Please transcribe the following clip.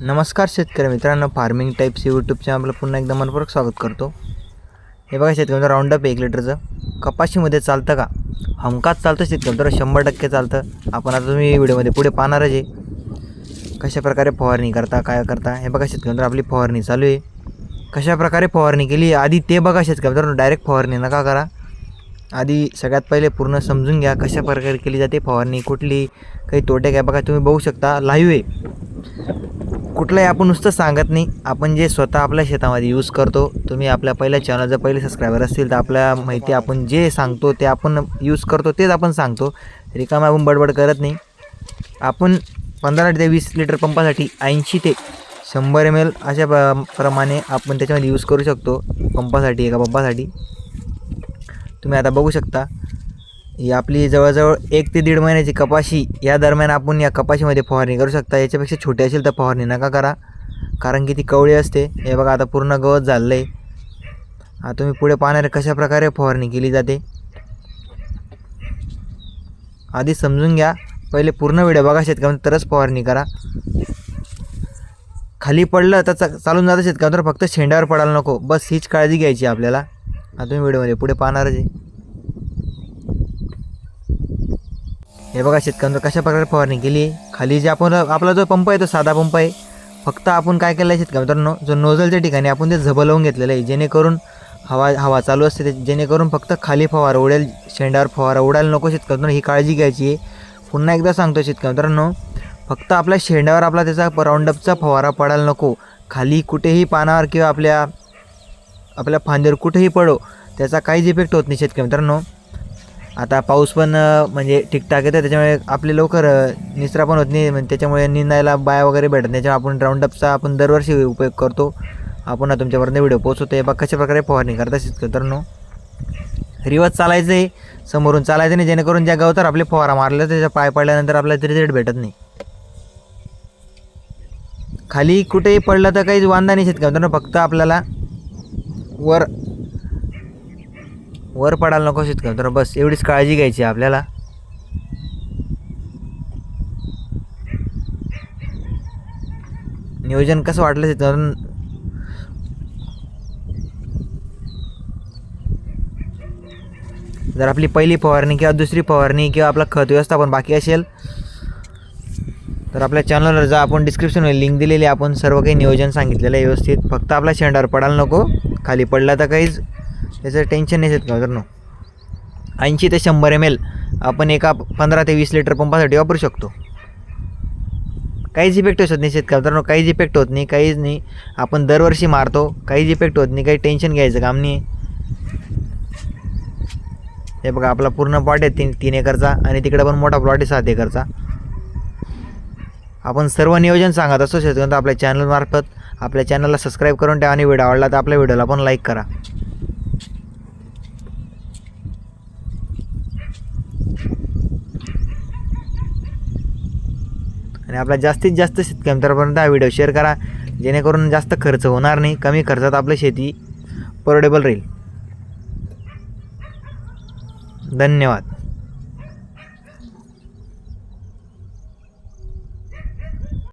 नमस्कार शेतकरी मित्रांनो फार्मिंग टाईप्स यूट्यूब चॅनलला पुन्हा एकदा मनपूर्वक स्वागत करतो. हे बघा शेतकरी मित्र राऊंडअप एक लिटरचं कपाशीमध्ये चालतं का? हमखास चालतं शेतकरी मित्र शंभर टक्के चालतं. आपण आता तुम्ही व्हिडिओमध्ये पुढे पाहणारच आहे. कशा प्रकारे फवारणी करता काय करता? हे बघा शेतकरी मित्र आपली फवारणी चालू आहे. कशा प्रकारे फवारणी केली? आधी ते बघा शेतकरी मित्रांनो डायरेक्ट फवारणी नका करा. आधी सगळ्यात पहिले पूर्ण समजून घ्या कशा प्रकारे केली जाते फवारणी कुठली काही तोटे काय बघा तुम्ही बघू शकता. लाईव्ह आहे. कुठलंही आपण नुसतं सांगत नाही. आपण जे स्वतः आपल्या शेतामध्ये यूज करतो तुम्ही आपल्या पहिल्या चॅनल जर पहिले सबस्क्रायबर असतील तर आपल्या माहिती आपण जे सांगतो ते आपण यूज करतो तेच आपण सांगतो. रिकामा आपण बडबड करत नाही. आपण पंधरा ते वीस लिटर पंपासाठी ऐंशी ते शंभर एम एल अशा प प्रमाणे आपण त्याच्यामध्ये यूज करू शकतो. पंपासाठी एका पंपासाठी. तुम्ही आता बघू शकता. ही आपली जवळजवळ एक ते दीड महिन्याची कपाशी या दरम्यान आपण या कपाशीमध्ये फवारणी करू शकता. याच्यापेक्षा छोटी असेल तर फवारणी नका करा कारण की ती कवळी असते. हे बघा आता पूर्ण गवत झालेलं आहे आता तुम्ही पुढे पाहणारे कशा प्रकारे फवारणी केली जाते. आधी समजून घ्या. पहिले पूर्ण व्हिडिओ बघा शेतकऱ्यांना तरच फवारणी करा. खाली पडलं तर चालून जातं शेतकऱ्यांवर फक्त शेंड्यावर पडायला नको. बस हीच काळजी घ्यायची आपल्याला. आता तुम्ही व्हिडिओमध्ये पुढे पाहणारच आहे. हे बघा शेतकऱ्यांवर कशा प्रकारे फवारणी केली? आहे खाली जे आपण आपला जो पंप आहे तो साधा पंप आहे. फक्त आपण काय केलं आहे शेतकरी मित्रांनो जो नोझलच्या ठिकाणी आपण ते झबं लावून घेतलेलं आहे जेणेकरून हवा हवा चालू असते ते जेणेकरून फक्त खाली फवारा उडेल शेंड्यावर फवारा उडायला नको शेतकरी मित्रांनो ही काळजी घ्यायची आहे. पुन्हा एकदा सांगतो शेतकरी मित्रांनो फक्त आपल्या शेंड्यावर आपला त्याचा राऊंडअपचा फवारा पडायला नको. खाली कुठेही पानावर किंवा आपल्या आपल्या फांदीवर कुठेही पडो त्याचा काहीच इफेक्ट होत नाही शेतकरी मित्रांनो. आता पाऊस पण म्हणजे ठीकठाक येतं त्याच्यामुळे आपले लवकर निचरा पण होत नाही म्हणजे त्याच्यामुळे निंदायला बाया वगैरे भेटत नाही. त्याच्यामुळे आपण राऊंडअपचा आपण दरवर्षी उपयोग करतो. आपण तुमच्यापर्यंत व्हिडिओ पोहोचवतो. आहे बा कशाप्रकारे फवारणी करता शेतकरी मित्रांनो. रिवर्स चालायचं आहे समोरून चालायचं नाही जेणेकरून ज्या गवतावर आपले फवारा मारले त्याच्या पाय पडल्यानंतर आपल्याला रिझल्ट भेटत नाही. खाली कुठेही पडलं तर काहीच वांदा नाही शेतकरी फक्त आपल्याला वर वर पडायला नको शेतकरी. तर बस एवढीच काळजी घ्यायची आपल्याला. नियोजन कसं वाटलं शेतकऱ्यांना? जर आपली पहिली फवारणी किंवा दुसरी फवारणी किंवा आपला खत व्यवस्थापन बाकी असेल तर आपल्या चॅनलवर जा. आपण डिस्क्रिप्शनवर लिंक दिलेली आपण सर्व काही नियोजन सांगितलेलं आहे व्यवस्थित. फक्त आपला शेंडावर पडायला नको. खाली पडला तर काहीच. त्याचं टेन्शन नाही शेतकरी मित्रांनो? ऐंशी ते शंभर एम एल आपण एका पंधरा ते वीस लिटर पंपासाठी वापरू शकतो. काहीच इफेक्ट होत नाही शेतकरी मित्रांनो काहीच इफेक्ट होत नाही काहीच नाही. आपण दरवर्षी मारतो काहीच इफेक्ट होत नाही काही टेन्शन घ्यायचं काम नाही. हे बघा आपला पूर्ण प्लॉट आहे तीन तीन एकरचा आणि तिकडे पण मोठा प्लॉट आहे सात एकरचा. आपण सर्व नियोजन सांगत असतो शेतकऱ्यांना आपल्या चॅनलमार्फत आपल्या चॅनलला सबस्क्राईब करून ठेवा आणि व्हिडिओ आवडला तर आपल्या व्हिडिओला पण लाईक करा. आणि आपला जास्तीत जास्त शेतकरी मित्रापर्यंत हा व्हिडिओ शेअर करा. जेणेकरून जास्त खर्च होणार नाही कमी खर्चात आपली शेती परवडेबल राहील. धन्यवाद.